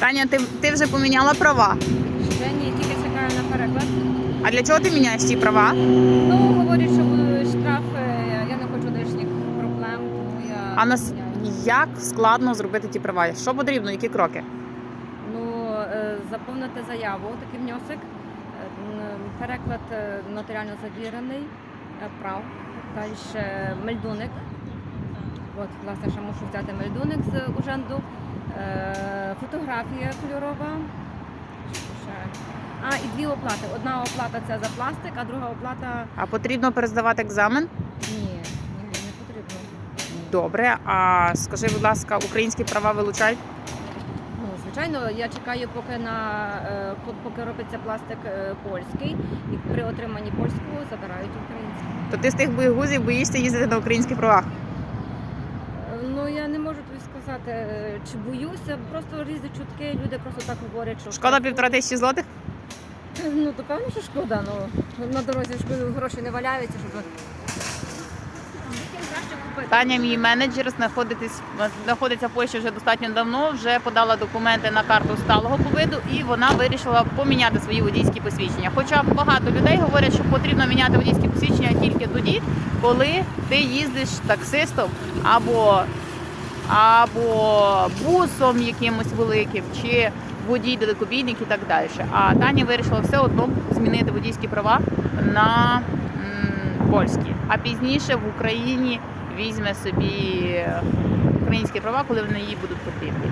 Таня, ти, ти вже поміняла права. Ще ні, тільки чекаю на переклад. А для чого ти міняєш ці права? Ну, говорять, що будуть штрафи, я не хочу лишніх проблем, тому я А нас як складно зробити ті права? Що потрібно? Які кроки? Ну, е, заповнити заяву, такий внесок. Е, Переклад е, нотаріально завірений, е, прав. Далі мельдуник. От, власне, ще мушу взяти мельдуник з уженду. Фотографія кольорова. А, і дві оплати. Одна оплата це за пластик, а друга оплата А потрібно перездавати екзамен? ні, ні, не потрібно. Добре. А скажи, будь ласка, українські права вилучають? Ну, звичайно, я чекаю, поки на е, поки робиться пластик е, польський, і при отриманні польського забирають український. То ти з тих боєгузів боїшся їздити на українських правах? Я не можу тобі сказати, е, чи боюся, просто різні чутки, люди просто так говорять, що Шкода півтора тисячі злотих? Ну то певно, що шкода. Ну на дорозі ж гроші не валяються, щоб. Таня, мій менеджер, знаходиться в Польщі вже достатньо давно. Вже подала документи на карту сталого побиду, і вона вирішила поміняти свої водійські посвідчення. Хоча багато людей говорять, що потрібно міняти водійські посвідчення тільки тоді, коли ти їздиш таксистом або, або бусом якимось великим, чи водій далекобійник і так далі. А Таня вирішила все одно змінити водійські права на польські, а пізніше в Україні візьме собі українські права, коли вони їй будуть потрібні.